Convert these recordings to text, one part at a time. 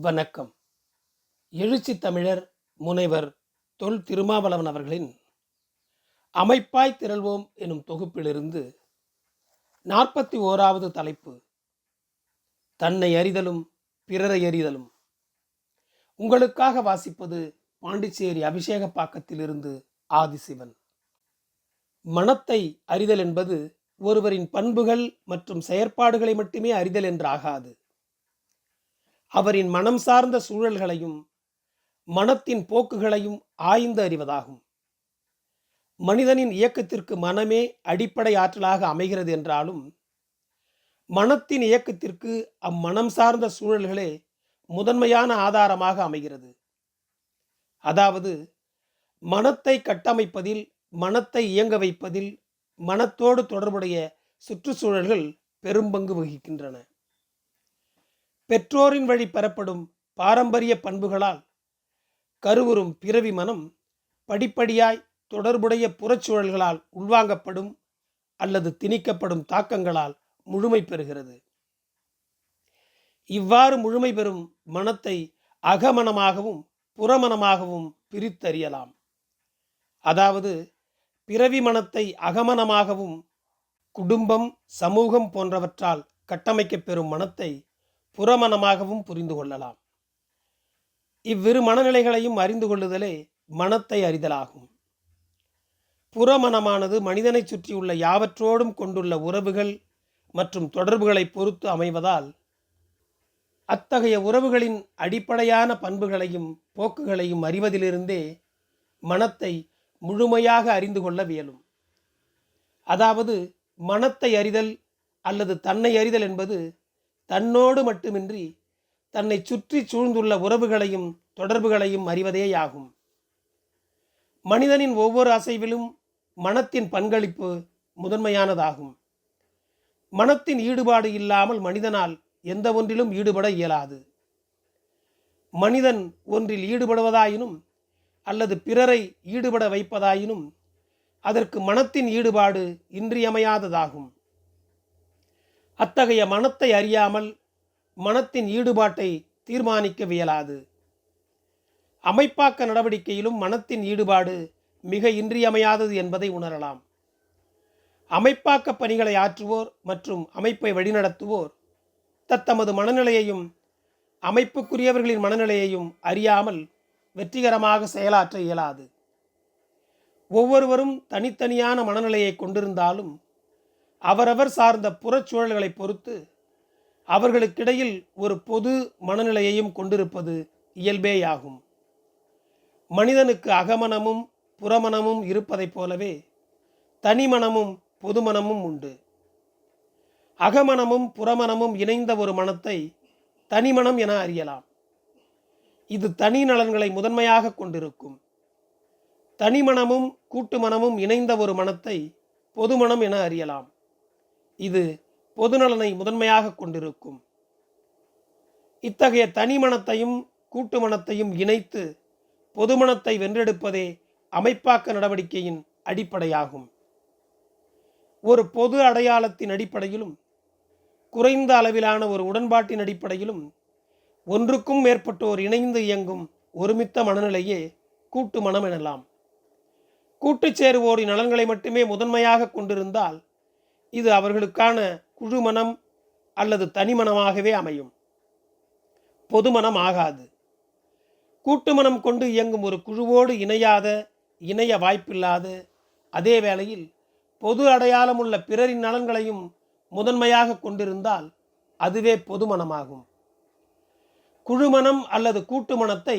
வணக்கம். எழுச்சி தமிழர் முனைவர் தொல் திருமாவளவன் அவர்களின் அமைப்பாய் திரள்வோம் எனும் தொகுப்பிலிருந்து நாற்பத்தி ஓராவது தலைப்பு தன்னை அறிதலும் பிறரை அறிதலும் உங்களுக்காக வாசிப்பது பாண்டிச்சேரி அபிஷேக பாக்கத்திலிருந்து ஆதிசிவன். மனத்தை அறிதல் என்பது ஒருவரின் பண்புகள் மற்றும் செயற்பாடுகளை மட்டுமே அறிதல் என்றாகாது. அவரின் மனம் சார்ந்த சூழல்களையும் மனத்தின் போக்குகளையும் ஆய்ந்து அறிவதாகும். மனிதனின் இயக்கத்திற்கு மனமே அடிப்படை ஆற்றலாக அமைகிறது என்றாலும் மனத்தின் இயக்கத்திற்கு அம்மனம் சார்ந்த சூழல்களே முதன்மையான ஆதாரமாக அமைகிறது. அதாவது மனத்தை கட்டமைப்பதில் மனத்தை இயங்க வைப்பதில் மனத்தோடு தொடர்புடைய சுற்றுச்சூழல்கள் பெரும்பங்கு வகிக்கின்றன. பெற்றோரின் வழி பெறப்படும் பாரம்பரிய பண்புகளால் கருவுறும் பிறவி மனம் படிப்படியாய் தொடர்புடைய புறச்சூழல்களால் உள்வாங்கப்படும் அல்லது திணிக்கப்படும் தாக்கங்களால் முழுமை பெறுகிறது. இவ்வாறு முழுமை பெறும் மனத்தை அகமனமாகவும் புறமனமாகவும் பிரித்தறியலாம். அதாவது பிறவி மனத்தை அகமனமாகவும் குடும்பம் சமூகம் போன்றவற்றால் கட்டமைக்கப் பெறும் மனத்தை புறமனமாகவும் புரிந்து கொள்ளலாம். இவ்விரு மனநிலைகளையும் அறிந்து கொள்ளுதலே மனத்தை அறிதலாகும். புறமனமானது மனிதனைச் சுற்றியுள்ள யாவற்றோடும் கொண்டுள்ள உறவுகள் மற்றும் தொடர்புகளை பொறுத்து அமைவதால் அத்தகைய உறவுகளின் அடிப்படையான பண்புகளையும் போக்குகளையும் அறிவதிலிருந்தே மனத்தை முழுமையாக அறிந்து கொள்ள வியலும் அதாவது மனத்தை அறிதல் அல்லது தன்னை அறிதல் என்பது தன்னோடு மட்டுமின்றி தன்னை சுற்றி சூழ்ந்துள்ள உறவுகளையும் தொடர்புகளையும் அறிவதேயாகும். மனிதனின் ஒவ்வொரு அசைவிலும் மனத்தின் பங்களிப்பு முதன்மையானதாகும். மனத்தின் ஈடுபாடு இல்லாமல் மனிதனால் எந்த ஒன்றிலும் ஈடுபட இயலாது. மனிதன் ஒன்றில் ஈடுபடுவதாயினும் அல்லது பிறரை ஈடுபட வைப்பதாயினும் அதற்கு மனத்தின் ஈடுபாடு இன்றியமையாததாகும். அத்தகைய மனத்தை அறியாமல் மனத்தின் ஈடுபாட்டை தீர்மானிக்க வியலாது. அமைப்பாக்க நடவடிக்கையிலும் மனத்தின் ஈடுபாடு மிக இன்றியமையாதது என்பதை உணரலாம். அமைப்பாக்க பணிகளை ஆற்றுவோர் மற்றும் அமைப்பை வழிநடத்துவோர் தத்தமது மனநிலையையும் அமைப்புக்குரியவர்களின் மனநிலையையும் அறியாமல் வெற்றிகரமாக செயலாற்ற இயலாது. ஒவ்வொருவரும் தனித்தனியான மனநிலையை கொண்டிருந்தாலும் அவரவர் சார்ந்த புறச்சூழல்களை பொறுத்து அவர்களுக்கிடையில் ஒரு பொது மனநிலையையும் கொண்டிருப்பது இயல்பேயாகும். மனிதனுக்கு அகமனமும் புறமனமும் இருப்பதைப் போலவே தனிமனமும் பொதுமனமும் உண்டு. அகமனமும் புறமனமும் இணைந்த ஒரு மனத்தை தனிமனம் என அறியலாம். இது தனி நலன்களை முதன்மையாக கொண்டிருக்கும். தனிமனமும் கூட்டு மனமும் இணைந்த ஒரு மனத்தை பொதுமனம் என அறியலாம். இது பொதுநலனை முதன்மையாக கொண்டிருக்கும். இத்தகைய தனி மனத்தையும் கூட்டு மனத்தையும் இணைத்து பொதுமனத்தை வென்றெடுப்பதே அமைப்பாக்க நடவடிக்கையின் அடிப்படையாகும். ஒரு பொது அடையாளத்தின் அடிப்படையிலும் குறைந்த அளவிலான ஒரு உடன்பாட்டின் அடிப்படையிலும் ஒன்றுக்கும் மேற்பட்டோர் இணைந்து இயங்கும் ஒருமித்த மனநிலையே கூட்டு மனம் எனலாம். கூட்டுச் சேருவோரின் நலன்களை மட்டுமே முதன்மையாக கொண்டிருந்தால் இது அவர்களுக்கான குழு மனம் அல்லது தனிமனமாகவே அமையும். பொதுமனம் ஆகாது கூட்டு மனம் கொண்டு இயங்கும் ஒரு குழுவோடு இணையாத இணைய வாய்ப்பில்லாத அதே வேளையில் பொது அடையாளமுள்ள பிறரின் நலன்களையும் முதன்மையாக கொண்டிருந்தால் அதுவே பொதுமனமாகும். குழுமனம் அல்லது கூட்டு மனத்தை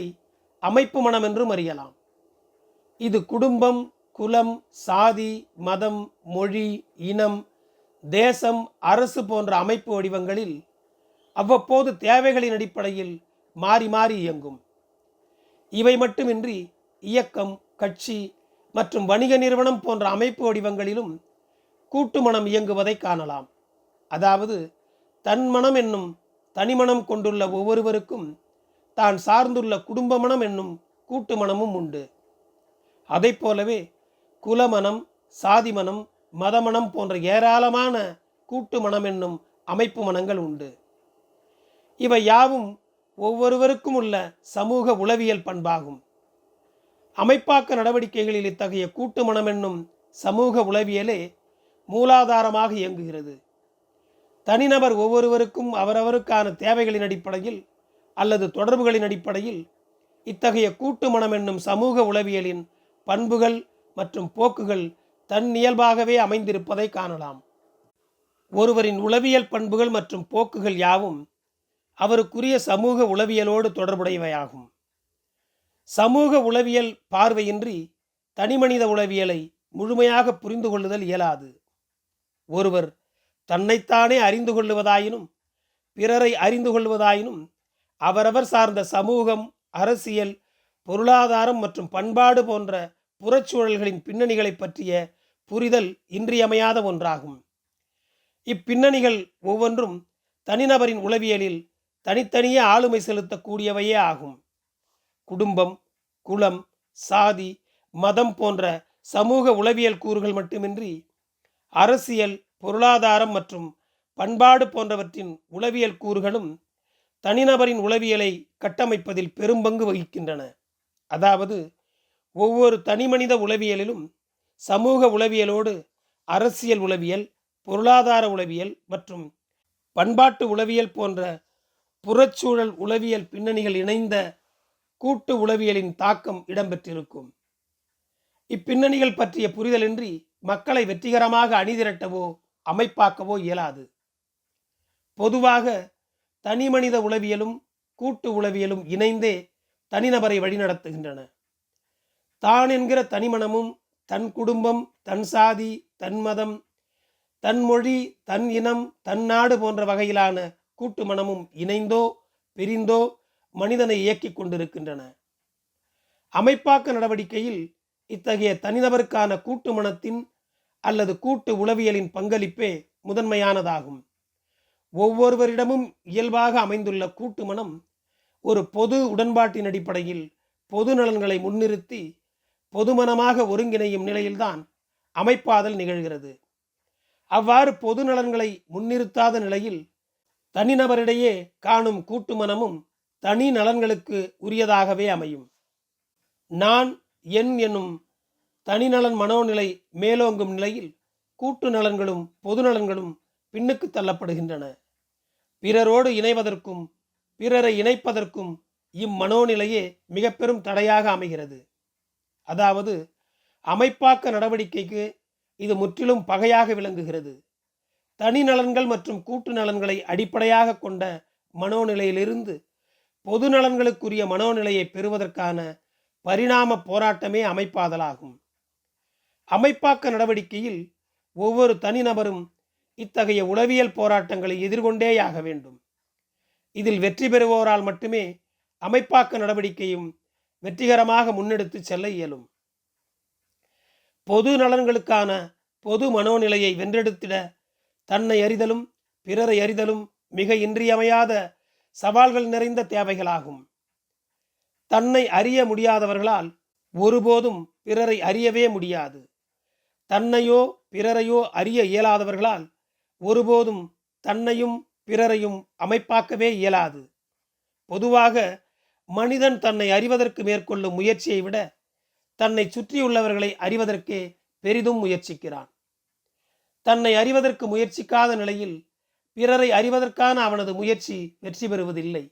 அமைப்பு மனம் என்றும் அறியலாம். இது குடும்பம் குலம் சாதி மதம் மொழி இனம் தேசம் அரசு போன்ற அமைப்பு வடிவங்களில் அவ்வப்போது தேவைகளின் அடிப்படையில் மாறி மாறி இயங்கும். இவை மட்டுமின்றி இயக்கம் கட்சி மற்றும் வணிக நிறுவனம் போன்ற அமைப்பு வடிவங்களிலும் கூட்டு மனம் இயங்குவதை காணலாம். அதாவது தன் மனம் என்னும் தனிமனம் கொண்டுள்ள ஒவ்வொருவருக்கும் தான் சார்ந்துள்ள குடும்ப மனம் என்னும் கூட்டு மனமும் உண்டு. அதை போலவே குலமனம் சாதி மனம் மதமனம் போன்ற ஏராளமான கூட்டு மனம் என்னும் அமைப்பு மனங்கள் உண்டு. இவை யாவும் ஒவ்வொருவருக்கும் உள்ள சமூக உளவியல் பண்பாகும். அமைப்பாக்க நடவடிக்கைகளில் இத்தகைய கூட்டு மனம் என்னும் சமூக உளவியலே மூலாதாரமாக இயங்குகிறது. தனிநபர் ஒவ்வொருவருக்கும் அவரவருக்கான தேவைகளின் அடிப்படையில் அல்லது தொடர்புகளின் அடிப்படையில் இத்தகைய கூட்டு மனம் என்னும் சமூக உளவியலின் பண்புகள் மற்றும் போக்குகள் தன் இயல்பாகவே அமைந்திருப்பதை காணலாம். ஒருவரின் உளவியல் பண்புகள் மற்றும் போக்குகள் யாவும் அவருக்குரிய சமூக உளவியலோடு தொடர்புடையவையாகும். சமூக உளவியல் பார்வையின்றி தனிமனித உளவியலை முழுமையாக புரிந்து கொள்ளுதல் இயலாது. ஒருவர் தன்னைத்தானே அறிந்து கொள்ளுவதாயினும் பிறரை அறிந்து கொள்வதாயினும் அவரவர் சார்ந்த சமூகம் அரசியல் பொருளாதாரம் மற்றும் பண்பாடு போன்ற புறச்சூழல்களின் பின்னணிகளை பற்றிய புரிதல் இன்றியமையாத ஒன்றாகும். இப்பின்னணிகள் ஒவ்வொன்றும் தனிநபரின் உளவியலில் தனித்தனியே ஆளுமை செலுத்தக்கூடியவையே ஆகும். குடும்பம் குலம் சாதி மதம் போன்ற சமூக உளவியல் கூறுகள் மட்டுமின்றி அரசியல் பொருளாதாரம் மற்றும் பண்பாடு போன்றவற்றின் உளவியல் கூறுகளும் தனிநபரின் உளவியலை கட்டமைப்பதில் பெரும்பங்கு வகிக்கின்றன. அதாவது ஒவ்வொரு தனிமனித உளவியலிலும் சமூக உளவியலோடு அரசியல் உளவியல் பொருளாதார உளவியல் மற்றும் பண்பாட்டு உளவியல் போன்ற புறச்சூழல் உளவியல் பின்னணிகள் இணைந்த கூட்டு உளவியலின் தாக்கம் இடம்பெற்றிருக்கும். இப்பின்னணிகள் பற்றிய புரிதலின்றி மக்களை வெற்றிகரமாக அணிதிரட்டவோ அமைப்பாக்கவோ இயலாது. பொதுவாக தனிமனித உளவியலும் கூட்டு உளவியலும் இணைந்தே தனிநபரை வழிநடத்துகின்றன. தான் என்கிற தனிமனமும் தன் குடும்பம் தன் சாதி தன் மதம் தன் மொழி தன் இனம் தன் நாடு போன்ற வகையிலான கூட்டு மனமும் இணைந்தோ பிரிந்தோ மனிதனை இயக்கிக் கொண்டிருக்கின்றன. அமைப்பாக்க நடவடிக்கையில் இத்தகைய தனிநபருக்கான கூட்டு மனத்தின் அல்லது கூட்டு உளவியலின் பங்களிப்பே முதன்மையானதாகும். ஒவ்வொருவரிடமும் இயல்பாக அமைந்துள்ள கூட்டு மனம் ஒரு பொது உடன்பாட்டின் அடிப்படையில் பொது நலன்களை முன்னிறுத்தி பொதுமனமாக ஒருங்கிணையும் நிலையில்தான் அமைப்பாதல் நிகழ்கிறது. அவ்வாறு பொது நலன்களை முன்னிறுத்தாத நிலையில் தனிநபரிடையே காணும் கூட்டு மனமும் தனி நலன்களுக்கு உரியதாகவே அமையும். நான் என் என்னும் தனிநலன் மனோநிலை மேலோங்கும் நிலையில் கூட்டு நலன்களும் பொது நலன்களும் பின்னுக்கு தள்ளப்படுகின்றன. பிறரோடு இணைவதற்கும் பிறரை இணைப்பதற்கும் இம்மனோநிலையே மிக பெரும் தடையாக அமைகிறது. அதாவது அமைப்பாக்க நடவடிக்கைக்கு இது முற்றிலும் பகையாக விளங்குகிறது. தனி நலன்கள் மற்றும் கூட்டு நலன்களை அடிப்படையாக கொண்ட மனோநிலையிலிருந்து பொது நலன்களுக்குரிய மனோநிலையை பெறுவதற்கான பரிணாம போராட்டமே அமைப்பாதலாகும். அமைப்பாக்க நடவடிக்கையில் ஒவ்வொரு தனிநபரும் இத்தகைய உளவியல் போராட்டங்களை எதிர்கொண்டேயாக வேண்டும். இதில் வெற்றி பெறுவோரால் மட்டுமே அமைப்பாக்க நடவடிக்கையும் வெற்றிகரமாக முன்னெடுத்து செல்ல இயலும். பொது நலன்களுக்கான பொது மனோநிலையை வென்றெடுத்திட தன்னை அறிதலும் பிறரை அறிதலும் மிக இன்றியமையாத சவால்கள் நிறைந்த தேவைகளாகும். தன்னை அறிய முடியாதவர்களால் ஒருபோதும் பிறரை அறியவே முடியாது. தன்னையோ பிறரையோ அறிய இயலாதவர்களால் ஒருபோதும் தன்னையும் பிறரையும் அமைப்பாக்கவே இயலாது. பொதுவாக மனிதன் தன்னை அறிவதற்கு மேற்கொள்ளும் முயற்சியை விட தன்னை சுற்றியுள்ளவர்களை அறிவதற்கே பெரிதும் முயற்சிக்கிறான். தன்னை அறிவதற்கு முயற்சிக்காத நிலையில் பிறரை அறிவதற்கான அவனது முயற்சி வெற்றி பெறுவதில்லை.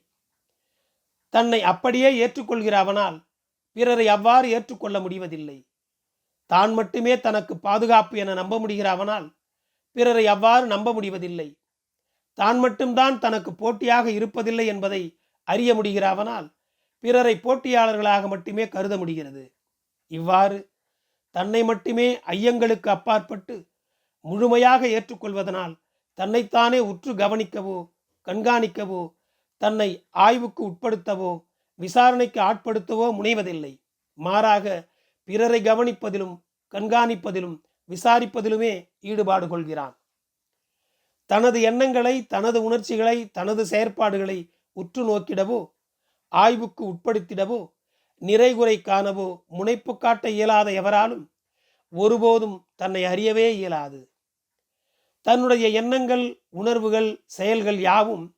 தன்னை அப்படியே ஏற்றுக்கொள்கிற அவனால் பிறரை அவ்வாறு ஏற்றுக்கொள்ள முடிவதில்லை. தான் மட்டுமே தனக்கு பாதுகாப்பு என நம்ப முடிகிற அவனால் பிறரை அவ்வாறு நம்ப முடிவதில்லை. தான் மட்டும்தான் தனக்கு போட்டியாக இருப்பதில்லை என்பதை அறிய முடிகிற அவனால் பிறரை போட்டியாளர்களாக மட்டுமே கருத முடிகிறது. இவ்வாறு தன்னை மட்டுமே ஐயங்களுக்கு அப்பாற்பட்டு முழுமையாக ஏற்றுக்கொள்வதனால் தன்னைத்தானே உற்று கவனிக்கவோ கண்காணிக்கவோ தன்னை ஆய்வுக்கு உட்படுத்தவோ விசாரணைக்கு ஆட்படுத்தவோ முனைவதில்லை. மாறாக பிறரை கவனிப்பதிலும் கண்காணிப்பதிலும் விசாரிப்பதிலுமே ஈடுபாடு கொள்கிறான். தனது எண்ணங்களை தனது உணர்ச்சிகளை தனது செயற்பாடுகளை உற்று நோக்கிடவோ ஆய்வுக்கு உட்படுத்திடவோ நிறைகுறை காணவோ முனைப்பு காட்ட இயலாத எவராலும் ஒருபோதும் தன்னை அறியவே இயலாது. தன்னுடைய எண்ணங்கள் உணர்வுகள் செயல்கள் யாவும்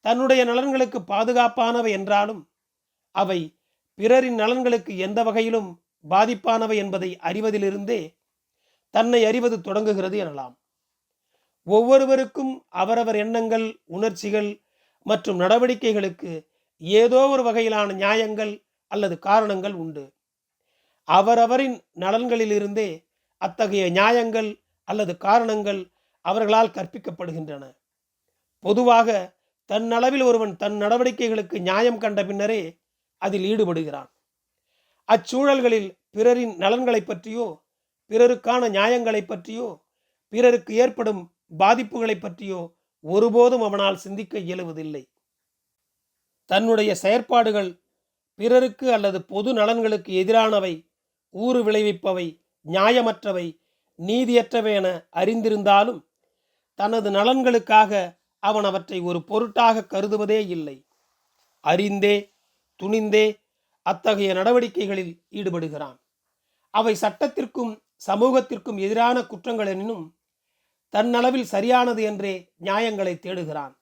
தன்னுடைய நலன்களுக்கு பாதுகாப்பானவை என்றாலும் அவை பிறரின் நலன்களுக்கு எந்த வகையிலும் பாதிப்பானவை என்பதை அறிவதிலிருந்தே தன்னை அறிவது தொடங்குகிறது எனலாம். ஒவ்வொருவருக்கும் அவரவர் எண்ணங்கள் உணர்ச்சிகள் மற்றும் நடவடிக்கைகளுக்கு ஏதோ ஒரு வகையிலான நியாயங்கள் அல்லது காரணங்கள் உண்டு. அவரவரின் நலன்களிலிருந்தே அத்தகைய நியாயங்கள் அல்லது காரணங்கள் அவர்களால் கற்பிக்கப்படுகின்றன. பொதுவாக தன்னளவில் ஒருவன் தன் நடவடிக்கைகளுக்கு நியாயம் கண்ட பின்னரே அதில் ஈடுபடுகிறான். அச்சூழல்களில் பிறரின் நலன்களை பற்றியோ பிறருக்கான நியாயங்களை பற்றியோ பிறருக்கு ஏற்படும் பாதிப்புகளை பற்றியோ ஒருபோதும் அவனால் சிந்திக்க இயலுவதில்லை. தன்னுடைய செயற்பாடுகள் பிறருக்கு அல்லது பொது நலன்களுக்கு எதிரானவை ஊறு விளைவிப்பவை நியாயமற்றவை நீதியற்றவை என அறிந்திருந்தாலும் தனது நலன்களுக்காக அவன் அவற்றை ஒரு பொருட்டாக கருதுவதே இல்லை. அறிந்தே துணிந்தே அத்தகைய நடவடிக்கைகளில் ஈடுபடுகிறான். அவை சட்டத்திற்கும் சமூகத்திற்கும் எதிரான குற்றங்கள் எனினும் தன்னளவில் சரியானது என்றே நியாயங்களை தேடுகிறான்.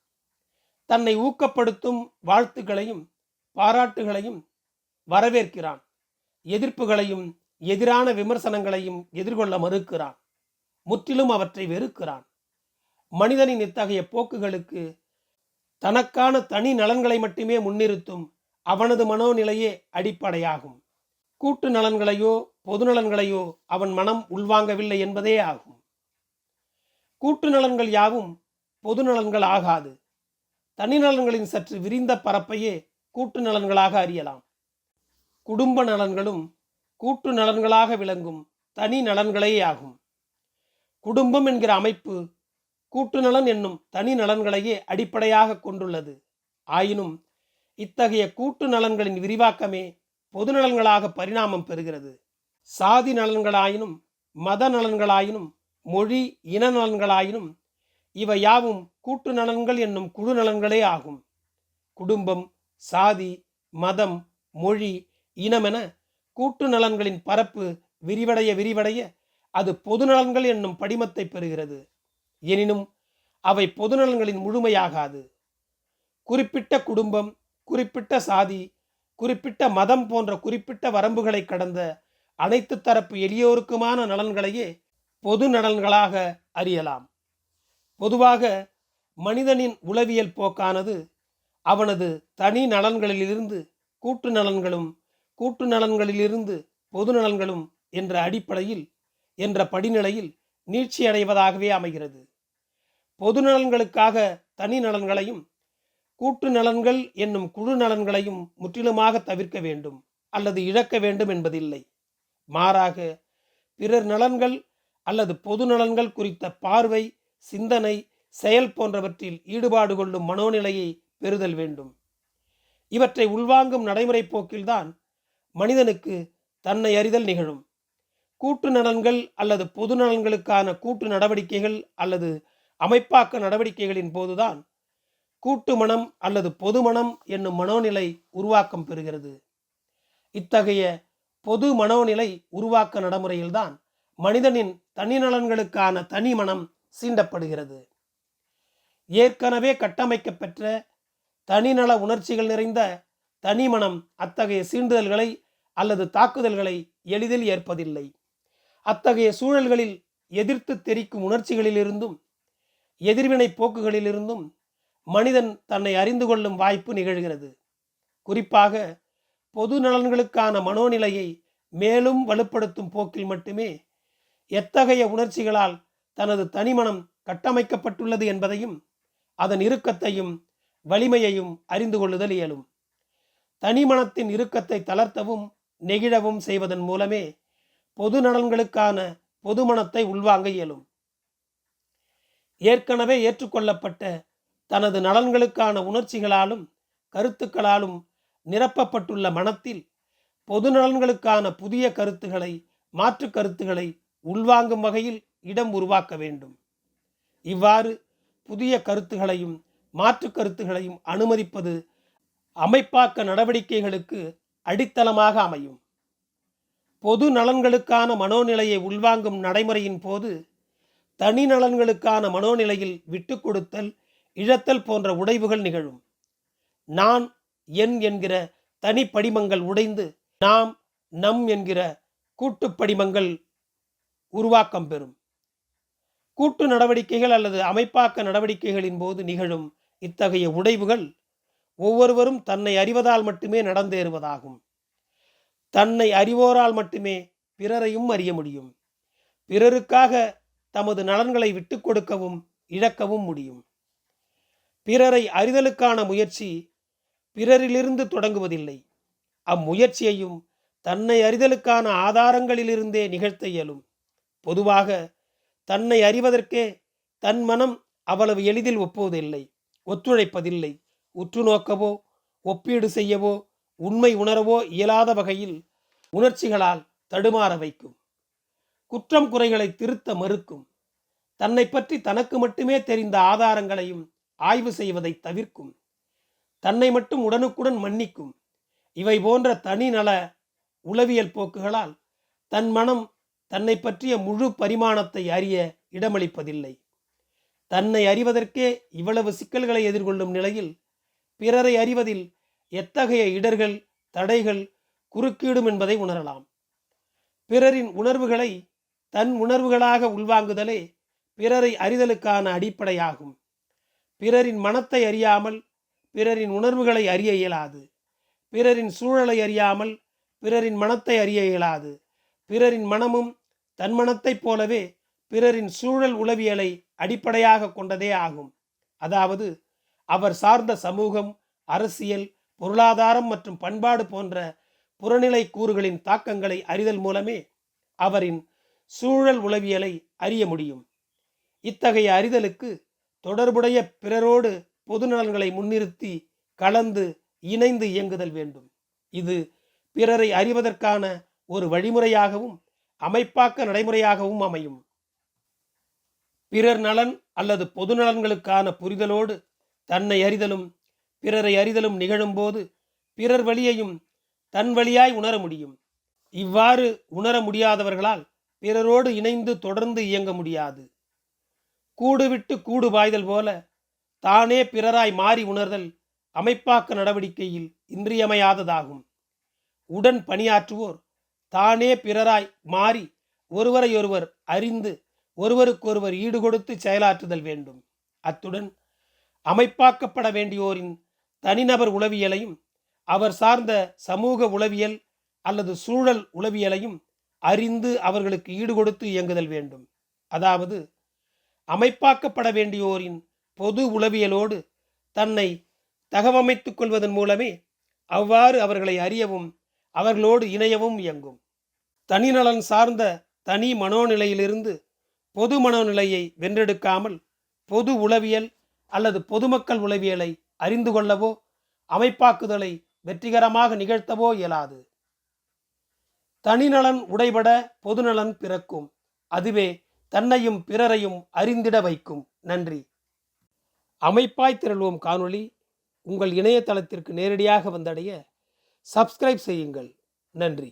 தன்னை ஊக்கப்படுத்தும் வாழ்த்துக்களையும் பாராட்டுகளையும் வரவேற்கிறான். எதிர்ப்புகளையும் எதிரான விமர்சனங்களையும் எதிர்கொள்ள மறுக்கிறான். முற்றிலும் அவற்றை வெறுக்கிறான். மனிதனின் இத்தகைய போக்குகளுக்கு தனக்கான தனி நலன்களை மட்டுமே முன்னிறுத்தும் அவனது மனோநிலையே அடிப்படையாகும். கூட்டு நலன்களையோ பொது நலன்களையோ அவன் மனம் உள்வாங்கவில்லை என்பதே ஆகும். கூட்டு நலன்கள் யாவும் பொது நலன்கள் ஆகாது. தனி நலன்களின் சற்று விரிந்த பரப்பையே கூட்டு நலன்களாக அறியலாம். குடும்ப நலன்களும் கூட்டு நலன்களாக விளங்கும் தனி நலன்களே ஆகும். குடும்பம் என்கிற அமைப்பு கூட்டு நலன் என்னும் தனி நலன்களையே அடிப்படையாக கொண்டுள்ளது. ஆயினும் இத்தகைய கூட்டு நலன்களின் விரிவாக்கமே பொது நலன்களாக பரிணாமம் பெறுகிறது. சாதி நலன்களாயினும் மத நலன்களாயினும் மொழி இன நலன்களாயினும் இவை யாவும் கூட்டு நலன்கள் என்னும் குழு நலன்களே ஆகும். குடும்பம் சாதி மதம் மொழி இனமென கூட்டு நலன்களின் பரப்பு விரிவடைய விரிவடைய அது பொது நலன்கள் என்னும் படிமத்தை பெறுகிறது. எனினும் அவை பொது நலன்களின் முழுமையாகாது. குறிப்பிட்ட குடும்பம் குறிப்பிட்ட சாதி குறிப்பிட்ட மதம் போன்ற குறிப்பிட்ட வரம்புகளை கடந்த அனைத்து தரப்பு எளியோருக்குமான நலன்களையே பொது நலன்களாக அறியலாம். பொதுவாக மனிதனின் உளவியல் போக்கானது அவனது தனி நலன்களிலிருந்து கூட்டு நலன்களும் கூட்டு நலன்களிலிருந்து பொது நலன்களும் என்ற அடிப்படையில் என்ற படிநிலையில் நீட்சியடைவதாகவே அமைகிறது. பொது நலன்களுக்காக தனி நலன்களையும் கூட்டு நலன்கள் என்னும் குழு நலன்களையும் முற்றிலுமாக தவிர்க்க வேண்டும் அல்லது இழக்க வேண்டும் என்பதில்லை. மாறாக பிறர் நலன்கள் அல்லது பொது நலன்கள் குறித்த பார்வை சிந்தனை செயல் போன்றவற்றில் ஈடுபாடு கொள்ளும் மனோநிலையை பெறுதல் வேண்டும். இவற்றை உள்வாங்கும் நடைமுறை போக்கில்தான் மனிதனுக்கு தன்னை அறிதல் நிகழும். கூட்டு நலன்கள் அல்லது பொது நலன்களுக்கான கூட்டு நடவடிக்கைகள் அல்லது அமைப்பாக்க நடவடிக்கைகளின் போதுதான் கூட்டு மனம் அல்லது பொது மனம் என்னும் மனோநிலை உருவாக்கம் பெறுகிறது. இத்தகைய பொது மனோநிலை உருவாக்க நடைமுறையில்தான் மனிதனின் தனி நலன்களுக்கான தனி மனம் சீண்டப்படுகிறது. ஏற்கனவே கட்டமைக்கப்பெற்ற தனிநல உணர்ச்சிகள் நிறைந்த தனிமனம் அத்தகைய சீண்டுதல்களை அல்லது தாக்குதல்களை எளிதில் ஏற்பதில்லை. அத்தகைய சூழல்களில் எதிர்த்து தெரிக்கும் உணர்ச்சிகளிலிருந்தும் எதிர்வினை போக்குகளிலிருந்தும் மனிதன் தன்னை அறிந்து கொள்ளும் வாய்ப்பு நிகழ்கிறது. குறிப்பாக பொது நலன்களுக்கான மனோநிலையை மேலும் வலுப்படுத்தும் போக்கில் மட்டுமே எத்தகைய உணர்ச்சிகளால் தனது தனிமனம் கட்டமைக்கப்பட்டுள்ளது என்பதையும் அதன் இறுக்கத்தையும் வலிமையையும் அறிந்து கொள்ளுதல் இயலும். தனிமனத்தின் இறுக்கத்தை தளர்த்தவும் நெகிழவும் செய்வதன் மூலமே பொது நலன்களுக்கான பொதுமனத்தை உள்வாங்க இயலும். ஏற்கனவே ஏற்றுக்கொள்ளப்பட்ட தனது நலன்களுக்கான உணர்ச்சிகளாலும் கருத்துக்களாலும் நிரப்பப்பட்டுள்ள மனத்தில் பொது நலன்களுக்கான புதிய கருத்துக்களை மாற்று கருத்துக்களை உள்வாங்கும் வகையில் இடம் உருவாக்க வேண்டும். இவ்வாறு புதிய கருத்துகளையும் மாற்று கருத்துகளையும் அனுமதிப்பது அமைப்பாக்க நடவடிக்கைகளுக்கு அடித்தளமாக அமையும். பொது நலன்களுக்கான மனோநிலையை உள்வாங்கும் நடைமுறையின் போது தனி நலன்களுக்கான மனோநிலையில் விட்டு கொடுத்தல் இழத்தல் போன்ற உடைவுகள் நிகழும். நான் என் என்கிற தனி படிமங்கள் உடைந்து நாம் நம் என்கிற கூட்டுப்படிமங்கள் உருவாக்கம் பெறும். கூட்டு நடவடிக்கைகள் அல்லது அமைப்பாக்க நடவடிக்கைகளின் போது நிகழும் இத்தகைய உடைவுகள் ஒவ்வொருவரும் தன்னை அறிவதால் மட்டுமே நடந்தேறுவதாகும். தன்னை அறிவோரால் மட்டுமே பிறரையும் அறிய முடியும். பிறருக்காக தமது நலன்களை விட்டுக் கொடுக்கவும் இழக்கவும் முடியும். பிறரை அறிதலுக்கான முயற்சி பிறரிலிருந்து தொடங்குவதில்லை. அம்முயற்சியையும் தன்னை அறிதலுக்கான ஆதாரங்களிலிருந்தே நிகழ்த்த இயலும். பொதுவாக தன்னை அறிவதற்கே தன் மனம் அவ்வளவு எளிதில் ஒப்புவதில்லை ஒத்துழைப்பதில்லை. உற்று நோக்கவோ ஒப்பீடு செய்யவோ உண்மை உணரவோ இயலாத வகையில் உணர்ச்சிகளால் தடுமாற வைக்கும். குற்றம் குறைகளை திருத்த மறுக்கும். தன்னை பற்றி தனக்கு மட்டுமே தெரிந்த ஆதாரங்களையும் ஆய்வு செய்வதை தவிர்க்கும். தன்னை மட்டும் உடனுக்குடன் மன்னிக்கும். இவை போன்ற தனிநல உளவியல் போக்குகளால் தன் மனம் தன்னை பற்றிய முழு பரிமாணத்தை அறிய இடமளிப்பதில்லை. தன்னை அறிவதற்கே இவ்வளவு சிக்கல்களை எதிர்கொள்ளும் நிலையில் பிறரை அறிவதில் எத்தகைய இடர்கள் தடைகள் குறுக்கீடும் என்பதை உணரலாம். பிறரின் உணர்வுகளை தன் உணர்வுகளாக உள்வாங்குதலே பிறரை அறிதலுக்கான அடிப்படையாகும். பிறரின் மனத்தை அறியாமல் பிறரின் உணர்வுகளை அறிய இயலாது. பிறரின் சூழலை அறியாமல் பிறரின் மனத்தை அறிய இயலாது. பிறரின் மனமும் தன்மனத்தைப் போலவே பிறரின் சூழல் உளவியலை அடிப்படையாக கொண்டதே ஆகும். அதாவது அவர் சார்ந்த சமூகம் அரசியல் பொருளாதாரம் மற்றும் பண்பாடு போன்ற புறநிலை கூறுகளின் தாக்கங்களை அறிதல் மூலமே அவரின் சூழல் உளவியலை அறிய முடியும். இத்தகைய அறிதலுக்கு தொடர்புடைய பிறரோடு பொது நலன்களை முன்னிறுத்தி கலந்து இணைந்து இயங்குதல் வேண்டும். இது பிறரை அறிவதற்கான ஒரு வழிமுறையாகவும் அமைப்பாக்க நடைமுறையாகவும் அமையும். பிறர் நலன் அல்லது பொது நலன்களுக்கான புரிதலோடு தன்னை அறிதலும் பிறரை அறிதலும் நிகழும்போது பிறர் வழியையும் தன் வழியாய் உணர முடியும். இவ்வாறு உணர முடியாதவர்களால் பிறரோடு இணைந்து தொடர்ந்து இயங்க முடியாது. கூடு விட்டு கூடு பாய்தல் போல தானே பிறராய் மாறி உணர்தல் அமைப்பாக்க நடவடிக்கையில் இன்றியமையாததாகும். உடன் பணியாற்றுவோர் தானே பிறராய் மாறி ஒருவரையொருவர் அறிந்து ஒருவருக்கொருவர் ஈடுகொடுத்து செயலாற்றுதல் வேண்டும். அத்துடன் அமைப்பாக்கப்பட வேண்டியோரின் தனிநபர் உளவியலையும் அவர் சார்ந்த சமூக உளவியல் அல்லது சூழல் உளவியலையும் அறிந்து அவர்களுக்கு ஈடுகொடுத்து இயங்குதல் வேண்டும். அதாவது அமைப்பாக்கப்பட வேண்டியோரின் பொது உளவியலோடு தன்னை தகவமைத்துக் கொள்வதன் மூலமே அவ்வாறு அவர்களை அறியவும் அவர்களோடு இணையவும் இயங்கும். தனிநலன் சார்ந்த தனி மனோநிலையிலிருந்து பொது மனோநிலையை வென்றெடுக்காமல் பொது உளவியல் அல்லது பொதுமக்கள் உளவியலை அறிந்து கொள்ளவோ அமைப்பாக்குதலை வெற்றிகரமாக நிகழ்த்தவோ இயலாது. தனிநலன் உடைபட பொதுநலன் பிறக்கும். அதுவே தன்னையும் பிறரையும் அறிந்திட வைக்கும். நன்றி. அமைப்பாய் திரள்வோம் காணொளி உங்கள் இணையதளத்திற்கு நேரடியாக வந்தடைய சப்ஸ்கிரைப் செய்யுங்கள். நன்றி.